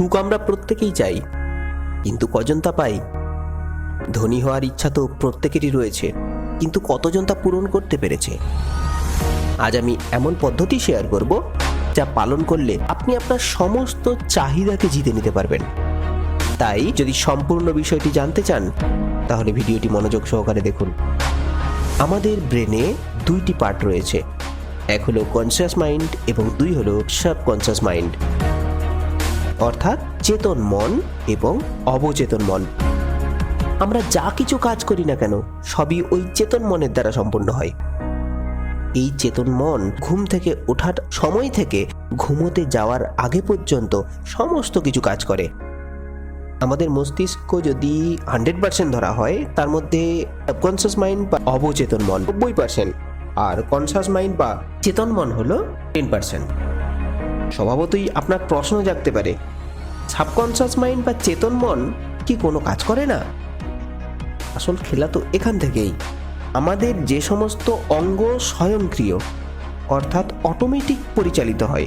সুখ আমরা প্রত্যেকেই চাই, কিন্তু কজন তা পাই? ধনী হওয়ার ইচ্ছা তো প্রত্যেকেরই রয়েছে, কিন্তু কতজন তা পূরণ করতে পেরেছে? আজ আমি এমন পদ্ধতি শেয়ার করব, যা পালন করলে আপনি আপনার সমস্ত চাহিদাকে জিতে নিতে পারবেন। তাই যদি সম্পূর্ণ বিষয়টি জানতে চান, তাহলে ভিডিওটি মনোযোগ সহকারে দেখুন। আমাদের ব্রেনে দুইটি পার্ট রয়েছে, এক হলো কনসিয়াস মাইন্ড এবং দুই হলো সাবকনসিয়াস মাইন্ড অর্থাৎ চেতন মন এবং অবচেতন মন। আমরা যা কিছু কাজ করি না কেন, সবই ওই চেতন মনের দ্বারা সম্পূর্ণ হয়। এই চেতন মন ঘুম থেকে ওঠার সময় থেকে ঘুমোতে যাওয়ার আগে পর্যন্ত সমস্ত কিছু কাজ করে। আমাদের মস্তিষ্ক যদি হান্ড্রেড পার্সেন্ট ধরা হয়, তার মধ্যে সাবকনসিয়াস মাইন্ড বা অবচেতন মন নব্বই পার্সেন্ট, আর কনসাস মাইন্ড বা চেতন মন হলো টেন পার্সেন্ট। স্বভাবতই আপনার প্রশ্ন জাগতে পারে। সাবকনসাস মাইন্ড বা চেতন মন কি কোনো কাজ করে না? আসল খেলা তো এখান থেকেই। আমাদের যে সমস্ত অঙ্গ স্বয়ংক্রিয়, অর্থাৎ অটোমেটিক পরিচালিত হয়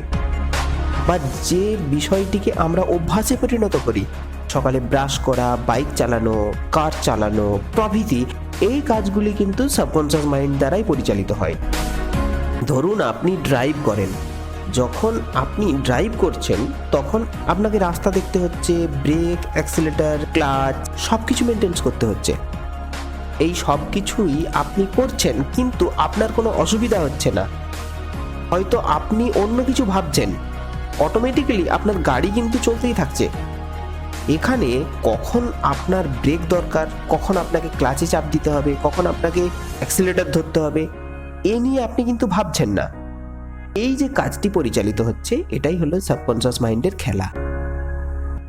বা যে বিষয়টিকে আমরা অভ্যাসে পরিণত করি, সকালে ব্রাশ করা বাইক চালানো কার চালানো, প্রভৃতি, এই কাজগুলি কিন্তু সাবকনসিয়াস মাইন্ড দ্বারাই পরিচালিত হয়। ধরুন আপনি ড্রাইভ করেন। যখন আপনি ড্রাইভ করছেন, তখন আপনাকে রাস্তা দেখতে হচ্ছে ব্রেক অ্যাক্সিলেটার ক্লাচ সব কিছু মেনটেন্স করতে হচ্ছে। এই সব কিছুই আপনি করছেন, কিন্তু আপনার কোনো অসুবিধা হচ্ছে না। হয়তো আপনি অন্য কিছু ভাবছেন। অটোমেটিক্যালি আপনার গাড়ি কিন্তু চলতেই থাকছে। এখানে কখন আপনার ব্রেক দরকার, কখন আপনাকে ক্লাচে চাপ দিতে হবে, কখন আপনাকে অ্যাক্সিলেটার ধরতে হবে, এ নিয়ে আপনি কিন্তু ভাবছেন না। এই যে কাজটি পরিচালিত হচ্ছে, এটাই হলো সাবকনসিয়াস মাইন্ডের খেলা।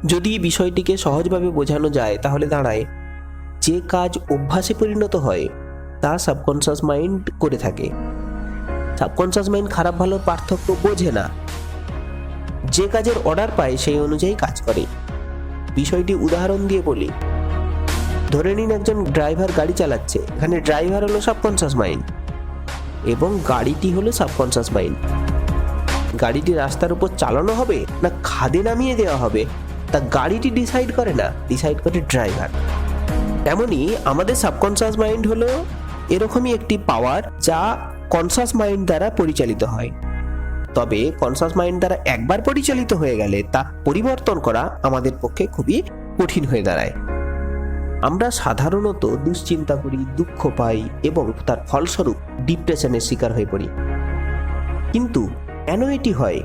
যদি বিষয়টিকে সহজভাবে বোঝানো যায়, তাহলে দাঁড়ায়। যে কাজ অভ্যাসে পরিণত হয়, তা সাবকনসিয়াস মাইন্ড করে থাকে। সাবকনসিয়াস মাইন্ড খারাপ ভালোর পার্থক্য বোঝে না। যে কাজের অর্ডার পায়, সেই অনুযায়ী কাজ করে। বিষয়টি উদাহরণ দিয়ে বলি। ধরে নিন একজন ড্রাইভার গাড়ি চালাচ্ছে। এখানে ড্রাইভার হলো সাবকনসিয়াস মাইন্ড এবং গাড়িটি হলো সাবকনসিয়াস মাইন্ড গাড়িটি রাস্তার উপর চালানো হবে না খাদে নামিয়ে দেওয়া হবে? তা গাড়িটি ডিসাইড করে না ডিসাইড করে ড্রাইভার তেমনই আমাদের সাবকনসিয়াস মাইন্ড হলো এরকমই একটি পাওয়ার যা কনসাস মাইন্ড দ্বারা পরিচালিত হয়। তবে কনসাস মাইন্ড দ্বারা একবার পরিচালিত হয়ে গেলে তা পরিবর্তন করা আমাদের পক্ষে খুবই কঠিন হয়ে দাঁড়ায়। আমরা সাধারণত দুশ্চিন্তা করি, দুঃখ পাই এবং তার ফলস্বরূপ ডিপ্রেশনের শিকার হয়ে পড়ি। কিন্তু কেন এটি হয়?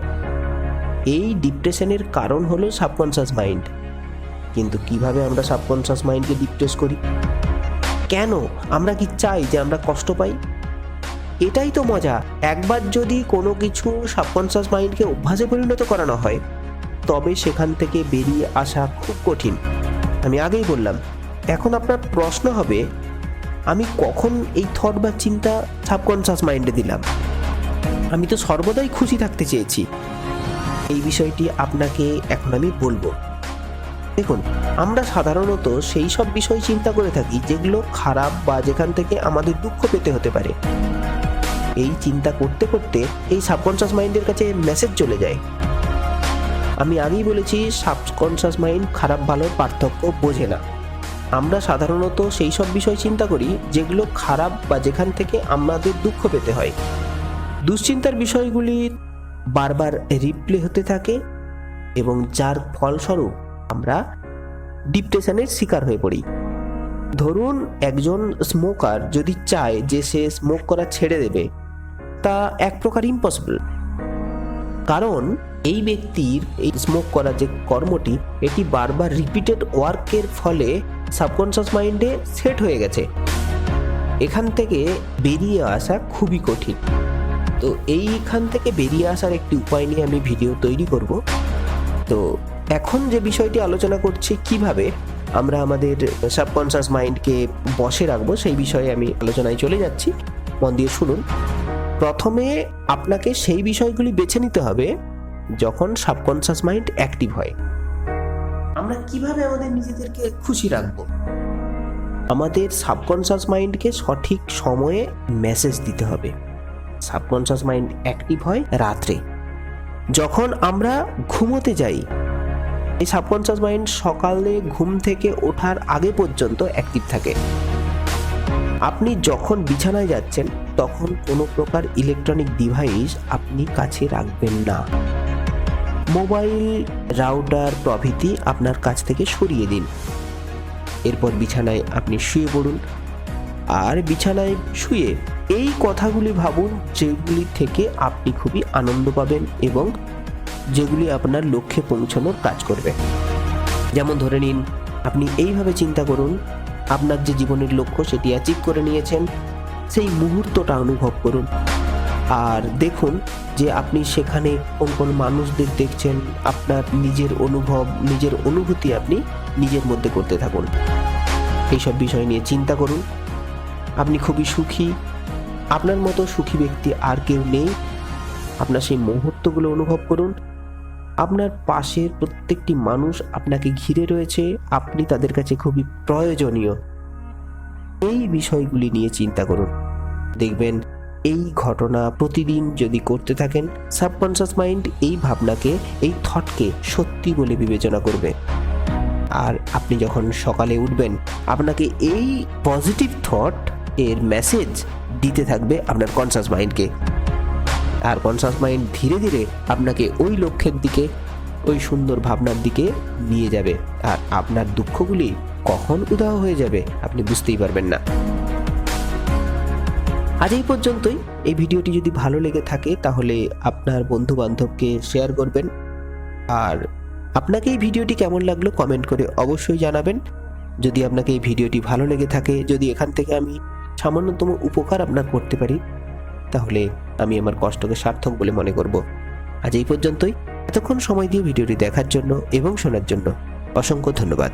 এই ডিপ্রেশনের কারণ হলো সাবকনসাস মাইন্ড কিন্তু কীভাবে আমরা সাবকনসাস মাইন্ডকে ডিপ্রেস করি? কেন? আমরা কি চাই যে আমরা কষ্ট পাই? এটাই তো মজা। একবার যদি কোনো কিছু সাবকনসাস মাইন্ডকে অভ্যাসে পরিণত করানো হয়, তবে সেখান থেকে বেরিয়ে আসা খুব কঠিন। আমি আগেই বললাম, এখন আপনার প্রশ্ন হবে, আমি কখন এই থট বা চিন্তা সাবকনসাস মাইন্ডে দিলাম? আমি তো সর্বদাই খুশি থাকতে চেয়েছি। এই বিষয়টি আপনাকে এখন আমি বলব। দেখুন, আমরা সাধারণত সেই সব বিষয় চিন্তা করে থাকি যেগুলো খারাপ বা যেখান থেকে আমাদের দুঃখ পেতে হতে পারে। এই চিন্তা করতে করতে এই সাবকনসাস মাইন্ডের কাছে মেসেজ চলে যায়। আমি আগেই বলেছি সাবকনসাস মাইন্ড খারাপ ভালোর পার্থক্য বোঝে না। আমরা সাধারণত সেই সব বিষয় চিন্তা করি যেগুলো খারাপ বা যেখান থেকে আমাদের দুঃখ পেতে হয়। দুশ্চিন্তার বিষয়গুলি বারবার রিপ্লে হতে থাকে এবং যার ফলস্বরূপ আমরা ডিপ্রেশনের শিকার হয়ে পড়ি। ধরুন একজন স্মোকার যদি চায় যে সে স্মোক করা ছেড়ে দেবে, তা এক প্রকার ইম্পসিবল কারণ এই ব্যক্তির এই স্মোক করা যে কর্মটি, এটি বারবার রিপিটেড ওয়ার্কের ফলে সাবকনশাস মাইন্ডে সেট হয়ে গেছে। এখান থেকে বেরিয়ে আসা খুবই কঠিন। তো এইখান থেকে বেরিয়ে আসার একটি উপায় নিয়ে আমি ভিডিও তৈরি করব। তো এখন যে বিষয়টি আলোচনা করছি, কীভাবে আমরা আমাদের সাবকনশাস মাইন্ডকে বসে রাখব, সেই বিষয়ে আমি আলোচনায় চলে যাচ্ছি। মন দিয়ে শুনুন। প্রথমে আপনাকে সেই বিষয়গুলি বেছে নিতে হবে যখন সাবকনশাস মাইন্ড অ্যাক্টিভ হয়। আমরা কীভাবে আমাদের নিজেদেরকে খুশি রাখব? আমাদের সাবকনশাস মাইন্ডকে সঠিক সময়ে মেসেজ দিতে হবে। সাবকনশাস মাইন্ড অ্যাক্টিভ হয় রাত্রে। যখন আমরা ঘুমোতে যাই, এই সাবকনসিয়াস মাইন্ড সকালে ঘুম থেকে ওঠার আগে পর্যন্ত অ্যাক্টিভ থাকে। আপনি যখন বিছানায় যাচ্ছেন, তখন কোনো প্রকার ইলেকট্রনিক ডিভাইস আপনি কাছে রাখবেন না। মোবাইল, রাউটার প্রভৃতি আপনার কাছ থেকে সরিয়ে দিন। এরপর বিছানায় আপনি শুয়ে পড়ুন। আর বিছানায় শুয়ে এই কথাগুলি ভাবুন যেগুলি থেকে আপনি খুবই আনন্দ পাবেন এবং যেগুলি আপনার লক্ষ্যে পৌঁছানোর কাজ করবে। যেমন ধরে নিন, আপনি এইভাবে চিন্তা করুন, আপনার যে জীবনের লক্ষ্য সেটি অ্যাচিভ করে নিয়েছেন, সেই মুহূর্তটা অনুভব করুন। আর দেখুন যে আপনি সেখানে কোন কোন মানুষদের দেখছেন, আপনার নিজের অনুভব, নিজের অনুভূতি আপনি নিজের মধ্যে করতে থাকুন। এইসব বিষয় নিয়ে চিন্তা করুন। আপনি খুবই সুখী আপনার মতো সুখী ব্যক্তি আর কেউ নেই। আপনার সেই মুহূর্তগুলো অনুভব করুন। আপনার পাশের প্রত্যেকটি মানুষ আপনাকে ঘিরে রয়েছে। আপনি তাদের কাছে খুবই প্রয়োজনীয়। এই বিষয়গুলি নিয়ে চিন্তা করুন। দেখবেন, এই ঘটনা প্রতিদিন যদি করতে থাকেন সাবকনসিয়াস মাইন্ড এই ভাবনাকে, এই থটকে সত্যি বলে বিবেচনা করবে। আর আপনি যখন সকালে উঠবেন, আপনাকে এই পজিটিভ থট এর মেসেজ দিতে থাকবে আপনার কনসাস মাইন্ডকে আর কনসাস মাইন্ড ধীরে ধীরে আপনাকে ওই লক্ষ্যের দিকে, ওই সুন্দর ভাবনার দিকে নিয়ে যাবে। আর আপনার দুঃখগুলি কখন উদাহ হয়ে যাবে আপনি বুঝতেই পারবেন না। আজ এই পর্যন্তই। এই ভিডিওটি যদি ভালো লেগে থাকে তাহলে আপনার বন্ধু বান্ধবকে শেয়ার করবেন। আর আপনাকে এই ভিডিওটি কেমন লাগল কমেন্ট করে অবশ্যই জানাবেন। যদি আপনাকে এই ভিডিওটি ভালো লেগে থাকে, যদি এখান থেকে আমি সামান্যতম উপকার আপনার করতে পারি, তাহলে আমি আমার কষ্টকে সার্থক বলে মনে করব। আজ এই পর্যন্তই। এতক্ষণ সময় দিয়ে ভিডিওটি দেখার জন্য এবং শোনার জন্য অসংখ্য ধন্যবাদ।